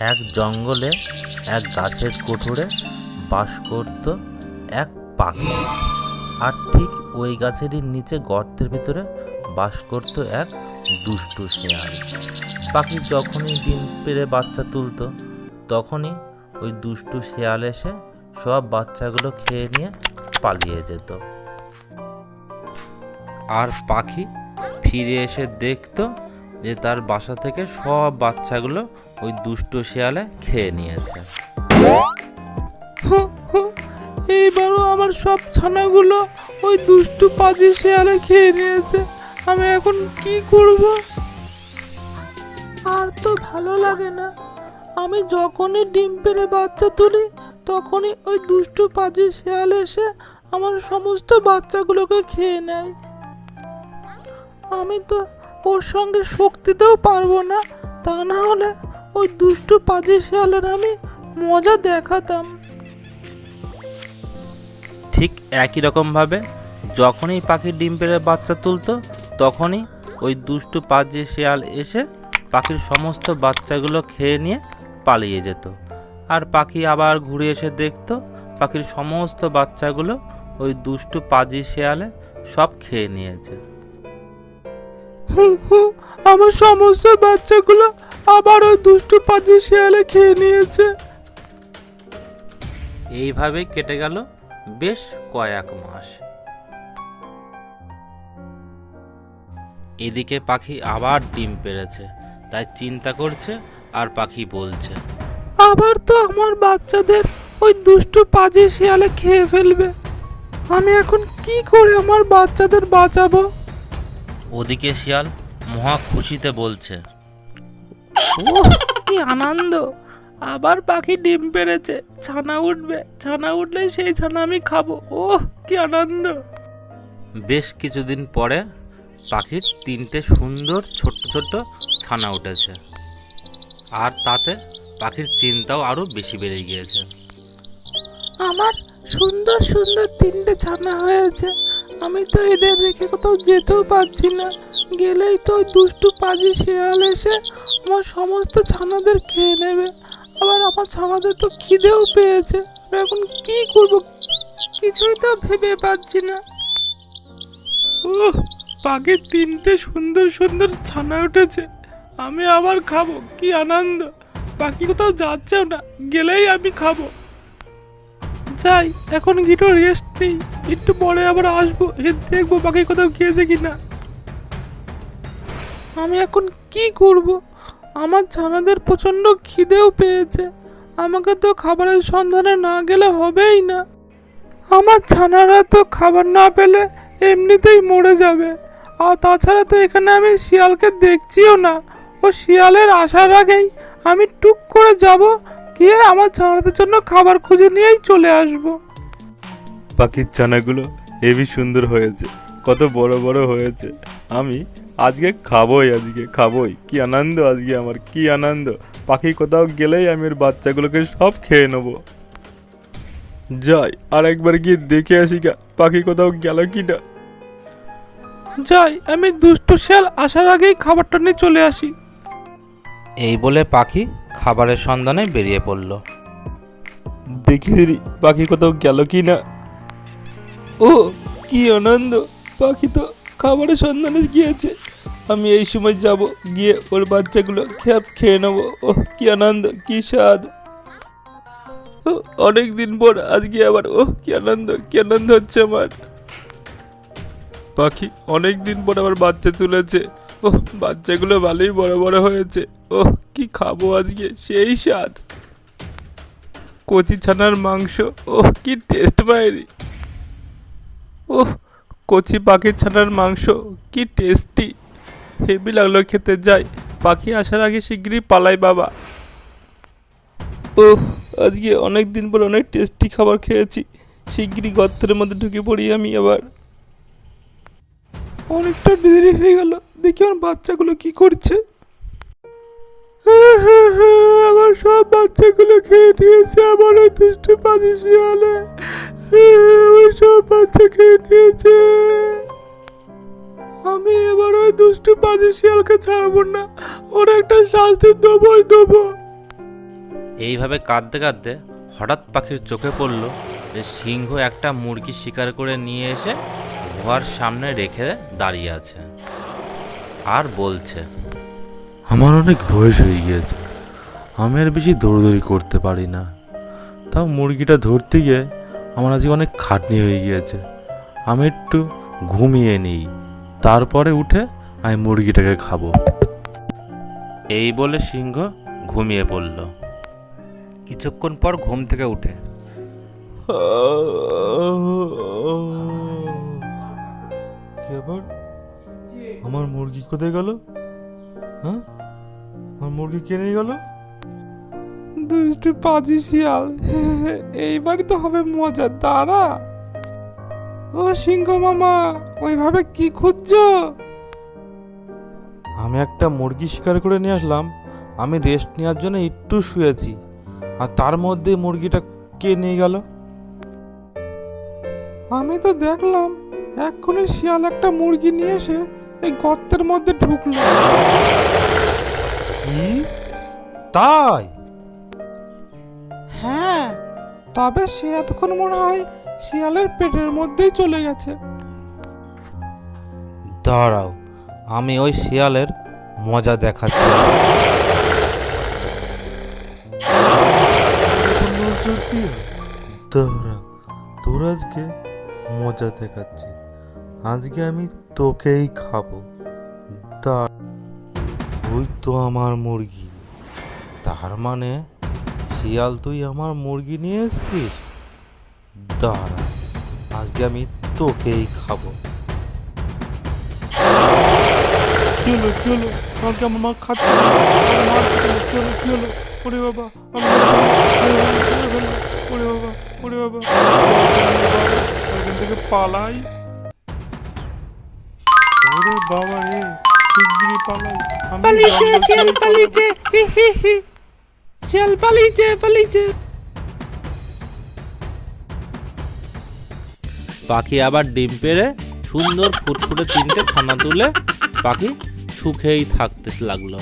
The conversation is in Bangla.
এক জঙ্গলে এক গাছের কোঠরে বাস করত এক পাখি। আর ঠিক ওই গাছেরই নিচে গর্তের ভিতরে বাস করত এক দুষ্টু শেয়াল। পাখি যখনই ডিম পেড়ে বাচ্চা তুলতো, তখনই ওই দুষ্টু শেয়াল এসে সব বাচ্চাগুলো খেয়ে নিয়ে পালিয়ে যেত। আর পাখি ফিরে এসে দেখতো যে তার বাসা থেকে সব বাচ্চাগুলো ওই দুষ্টু শেয়ালে খেয়ে নিয়েছে। এইবারও আমার সব ছানাগুলো ওই দুষ্টু পাজি শেয়ালে খেয়ে নিয়েছে। আমি এখন কি করব? আর তো ভালো লাগে না। আমি যখনই ডিম পেড়ে বাচ্চা তুলি, তখনই ওই দুষ্টু পাজি শেয়াল এসে আমার সমস্ত বাচ্চাগুলোকে খেয়ে নেয়। আমি তো ওর সঙ্গে শক্তিতেও পারব না। তা না হলে ওই দুষ্টু পাজি শেয়ালের আমি মজা দেখাতাম। ঠিক একই রকমভাবে যখনই পাখির ডিম পেড়ে বাচ্চা তুলতো, তখনই ওই দুষ্টু পাজি শেয়াল এসে পাখির সমস্ত বাচ্চাগুলো খেয়ে নিয়ে পালিয়ে যেত। আর পাখি আবার ঘুরে এসে দেখতো, পাখির সমস্ত বাচ্চাগুলো ওই দুষ্টু পাজি শেয়ালে সব খেয়ে নিয়েছে। আমার সমস্ত বাচ্চাগুলো আবার ওই দুষ্টু পাজি শেয়ালে খেয়ে নিয়েছে। এইভাবে কেটে গেল বেশ কয়েক মাস। এদিকে পাখি আবার ডিম পেরেছে তাই চিন্তা করছে আর পাখি বলছে আবার তো আমার বাচ্চাদের ওই দুষ্টু পাজি শিয়ালে খেয়ে ফেলবে। আমি এখন কি করে আমার বাচ্চাদের বাঁচাবো? ওদিকে শিয়াল মহা খুশিতে বলছে ও কি আনন্দ! আবার পাখি ডিম পেড়েছে ছানা উঠবে ছানা উঠলে সেই ছানা আমি খাব। ও কি আনন্দ! বেশ কিছুদিন পরে পাখির তিনটে সুন্দর ছোট্ট ছোট্ট ছানা উঠেছে আর তাতে পাখির চিন্তাও আরও বেশি বেড়ে গিয়েছে। আমার সুন্দর সুন্দর তিনটে ছানা হয়েছে আমি তো এদের রেখে কোথাও যেতেও পারছি না। গেলেই তো দুষ্টু পাজি শেয়াল এসে আমার সমস্ত ছানাদের খেয়ে নেবে। আবার আমার ছানাদের তো খিদেও পেয়েছে। এখন কি করব? কিছুই তো ভেবে পাচ্ছি না। ওহ পাখির তিনটে সুন্দর সুন্দর ছানা উঠেছে। আমি আবার খাব, কি আনন্দ। পাখি কোথাও যাচ্ছেও না, গেলেই আমি খাব। যাই, এখন গিটো রেস্ট নেই। একটু পরে আবার আসব দেখব বাকি কোথাও গিয়েছে কিনা। আমি এখন কি করব? আমার ছানাদের প্রচণ্ড খিদেও পেয়েছে। আমাকে তো খাবারের সন্ধানে না গেলে হবেই না। আমার ছানারা তো খাবার না পেলে এমনিতেই মরে যাবে। আর তাছাড়া তো এখানে আমি শিয়ালকে দেখছিও না। ও শিয়ালের আসার আগেই আমি টুক করে যাব, গিয়ে আমার ছানাদের জন্য খাবার খুঁজে নিয়েই চলে আসব। পাখির ছানাগুলো হেভি সুন্দর হয়েছে কত বড় বড় হয়েছে। আমি আজকে খাবোই আজকে খাবোই কি আনন্দ আজকে আমার কি আনন্দ। পাখি কোথাও গেলেই আমি ওর বাচ্চাগুলোকে সব খেয়ে নেব। যাই আর একবার গিয়ে দেখে আসি গা পাখি কোথাও গেল কি না যাই আমি দুষ্ট শিয়াল আসার আগেই খাবারটা নিয়ে চলে আসি। এই বলে পাখি খাবারের সন্ধানে বেরিয়ে পড়ল। দেখি দিদি পাখি কোথাও গেল কি না ও, কি আনন্দ। পাখি তো খাবারের সন্ধানে গিয়েছে। আমি এই সময় যাব, গিয়ে ওর বাচ্চাগুলো খেয়ে খেয়ে নেব। ও কি আনন্দ, কি স্বাদ। অনেক দিন পর আজকে আবার ও কি আনন্দ কি আনন্দ হচ্ছে আমার। পাখি অনেক দিন পর আবার বাচ্চা তুলেছে। ও বাচ্চাগুলো ভালোই বড় বড় হয়েছে। ও কি খাব আজকে, সেই স্বাদ। কচি ছানার মাংস ও কি টেস্ট বাইরে ও কচি পাখির ছানার মাংস, কি টেস্টি হেভি লাগল খেতে, যাই। পাখি আসার আগে শিগগিরই পালাই, বাবা। ও আজকে অনেক দিন পর অনেক টেস্টি খাবার খেয়েছি। শিগগিরই গর্তের মধ্যে ঢুকে পড়ি আমি আবার। অনেকটা দেরি হয়ে গেল, দেখি আমার বাচ্চাগুলো কি করছে। আমার সব বাচ্চাগুলো খেয়ে নিয়েছে আমার দুষ্টু পাজি শিয়ালে। আমার সব বাচ্চা খেয়ে নিয়েছে। আমি এবার ওই দুষ্টু পাজি শিয়ালকে ছাড়বো না। ওর একটা শাস্তি দেবই দেবো। এইভাবে কাঁদতে কাঁদতে হঠাৎ পাখির চোখে পড়ল যে সিংহ একটা মুরগি শিকার করে নিয়ে এসে গুহার সামনে রেখে দাঁড়িয়ে আছে আর বলছে আমার অনেক বয়স হয়ে গিয়েছে। আমি আর বেশি দৌড়দৌড়ি করতে পারি না। তাও মুরগিটা ধরতে গিয়ে আমার আজকে অনেক খাটনি হয়ে গিয়েছে। আমি একটু ঘুমিয়ে নিই। তারপরে উঠে আমি মুরগিটাকে খাব। এই বলে সিংহ ঘুমিয়ে পড়ল। কিছুক্ষণ পর ঘুম থেকে উঠে। এবার আমার মুরগি কোথায় গেল? হ্যাঁ? আমার মুরগি কে নিয়ে গেল? দুষ্টু পাজি শিয়াল এইবারই তো হবে মজা দাঁড়া। ও সিংহ মামা ওইভাবে কি খুঁজছো? আমি একটা মুরগি শিকার করে নিয়ে আসলাম। আমি রেস্ট নেওয়ার জন্য একটু শুয়েছি। আর তার মধ্যে মুরগিটা কে নিয়ে গেল? আমি তো দেখলাম এক্ষুনি শিয়াল একটা মুরগি নিয়ে এসে এই গর্তের মধ্যে ঢুকলো। কি? তাই? তবে সে এতক্ষণ মনে হয় শিয়ালের পেটের মধ্যেই চলে গেছে। দাঁড়াও আমি ওই শিয়ালের মজা দেখাচ্ছি। দাঁড়া তোর আজকে মজা দেখাচ্ছি। আজকে আমি তোকেই খাব। দাঁড়া ওই তো আমার মুরগি। তার মানে শিয়াল তুই আমার মুরগি নিয়ে এসছিস? দাঁড়া আজকে আমি তোকেই খাব। কি হলো কি হলো? আমাকে আমার মা খাচ্ছে। কি হলো? কি হলো ওরে বাবা ওরে বাবা ওরে বাবা এখান থেকে পালাই। ওরে বাবা রে শিগগিরই পালাই। পালিয়েছে শিয়াল পালিয়েছে হি, হি, হি। শিয়াল, পালিয়েছে পালিয়েছে। পাখি আবার ডিম পেড়ে সুন্দর ফুটফুটে তিনটে খানা তুলে পাখি সুখেই থাকতে লাগল।